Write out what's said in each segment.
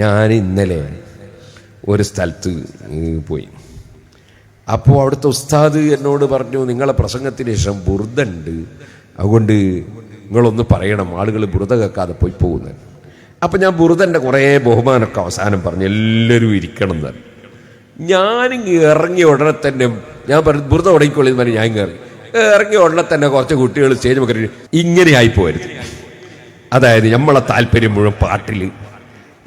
ഞാൻ ഇന്നലെ ഒരു സ്ഥലത്ത് പോയി. അപ്പോൾ അവിടുത്തെ ഉസ്താദ് എന്നോട് പറഞ്ഞു നിങ്ങളെ പ്രസംഗത്തിന് ശേഷം ബുർദുണ്ട്. അതുകൊണ്ട് നിങ്ങളൊന്ന് പറയണം ആളുകൾ ബുറുത കേൾക്കാതെ പോയി പോകുന്നത്. അപ്പം ഞാൻ ബുറുതന്റെ കുറേ ബഹുമാനമൊക്കെ അവസാനം പറഞ്ഞു എല്ലാവരും ഇരിക്കണം എന്ന്. ഞാനിങ്ങ് ഇറങ്ങിയ ഉടനെ തന്നെ ഞാൻ പറഞ്ഞു ബുറുത ഉടങ്ങിക്കൊള്ളിയെന്ന് പറഞ്ഞ് ഞാൻ കയറി ഇറങ്ങി. ഇറങ്ങിയ ഉടനെ തന്നെ കുറച്ച് കുട്ടികൾ സ്റ്റേജ് ഒക്കെ ഇങ്ങനെ ആയി പോകരുത് അതായത് നമ്മളെ താല്പര്യം മുഴുവൻ പാട്ടിൽ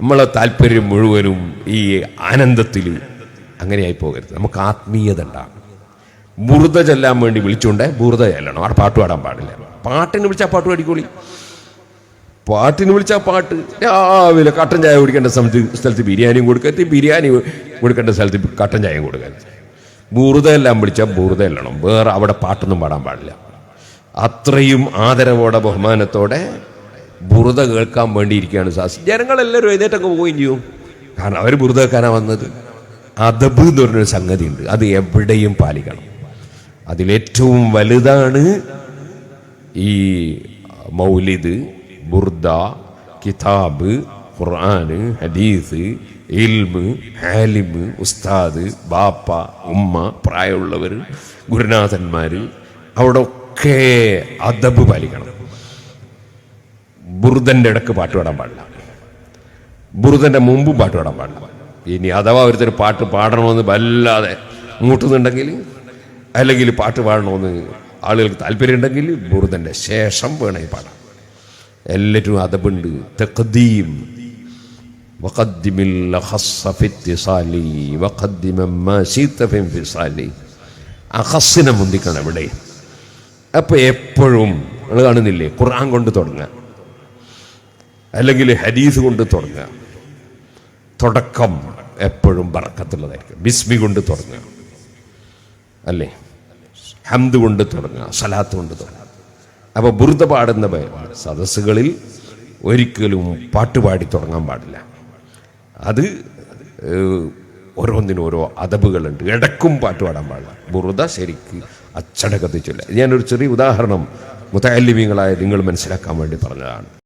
നമ്മളെ താല്പര്യം മുഴുവനും ഈ ആനന്ദത്തിൽ അങ്ങനെയായി പോകരുത്. നമുക്ക് ആത്മീയത ഉണ്ടാകും ബുറുത ചെല്ലാൻ വേണ്ടി വിളിച്ചുകൊണ്ട് ബുറുത ചെല്ലണം. അവിടെ പാട്ട് പാടാൻ പാടില്ല. പാട്ടിന് വിളിച്ചാൽ പാട്ട് പാടിക്കോളി. പാട്ടിന് വിളിച്ചാൽ പാട്ട്. രാവിലെ കട്ടൻ ചായ കുടിക്കേണ്ട സമയത്ത് സ്ഥലത്ത് ബിരിയാണിയും കൊടുക്കരുത് ബിരിയാണി കൊടുക്കേണ്ട സ്ഥലത്ത് കട്ടൻ ചായയും കൊടുക്കരുത് ബുറുത എല്ലാം വിളിച്ചാൽ ബുറുത എല്ലണം വേറെ അവിടെ പാട്ടൊന്നും പാടാൻ പാടില്ല. അത്രയും ആദരവോടെ ബഹുമാനത്തോടെ ബുറുത കേൾക്കാൻ വേണ്ടിയിരിക്കുകയാണ് സാസ് ജനങ്ങളെല്ലാവരും എഴുന്നേറ്റൊക്കെ പോവുകയും ചെയ്യും. കാരണം അവർ ബുറുത കേൾക്കാനാണ് വന്നത്. അതബ് എന്ന് പറഞ്ഞൊരു സംഗതി ഉണ്ട് അത് എവിടെയും പാലിക്കണം. അതിലേറ്റവും വലുതാണ് ഈ മൗലിദ് ബുർദ കിതാബ് ഖുർആന് ഹദീസ് ഇൽമ് ഹാലിമ് ഉസ്താദ് ബാപ്പ ഉമ്മ പ്രായമുള്ളവർ ഗുരുനാഥന്മാർ അവിടെ ഒക്കെ അദബ് പാലിക്കണം. ബുർദന്റെ ഇടക്ക് പാട്ട് പാടാൻ പാടില്ല ബുറുദന്റെ മുമ്പും പാട്ട് പാടാൻ പാടില്ല ഇനി അഥവാ ഒരുത്തർ പാട്ട് പാടണമെന്ന് വല്ലാതെ മൂട്ടുന്നുണ്ടെങ്കിൽ അല്ലെങ്കിൽ പാട്ട് പാടണമെന്ന് ആളുകൾക്ക് താല്പര്യമുണ്ടെങ്കിൽ ബുറുദന്റെ ശേഷം വേണമെങ്കിൽ പാടാം എല്ലാറ്റും അതബുണ്ട് തഖദീം وقدم الأخص في اتصال وقدم ما شئت في انفصال അഖസ്സിനെ മുന്തിക്കണം ഇവിടെ അപ്പൊ എപ്പോഴും നിങ്ങൾ കാണുന്നില്ലേ ഖുർആൻ കൊണ്ട് തുടങ്ങുക അല്ലെങ്കിൽ ഹരീസ് കൊണ്ട് തുടങ്ങുക തുടക്കം എപ്പോഴും ബറക്കത്തുള്ളതായിരിക്കും. ബിസ്മി കൊണ്ട് തുടങ്ങുക അല്ലേ? ഹംദ് കൊണ്ട് തുടങ്ങുക സലാത്ത് കൊണ്ട് തുടങ്ങുക അപ്പോൾ ബുറുത പാടുന്ന സദസ്സുകളിൽ ഒരിക്കലും പാട്ടുപാടി തുടങ്ങാൻ പാടില്ല. അത് ഓരോന്നിനും ഓരോ അതബുകളുണ്ട്. ഇടക്കും പാട്ട് പാടാൻ പാടില്ല. ബുറുത ശരിക്ക് അച്ചടക്കത്തിൽ ചൊല്ല ഞാനൊരു ചെറിയ ഉദാഹരണം മുത്തല്ലിമീങ്ങളായ നിങ്ങൾ മനസ്സിലാക്കാൻ വേണ്ടി പറഞ്ഞതാണ്.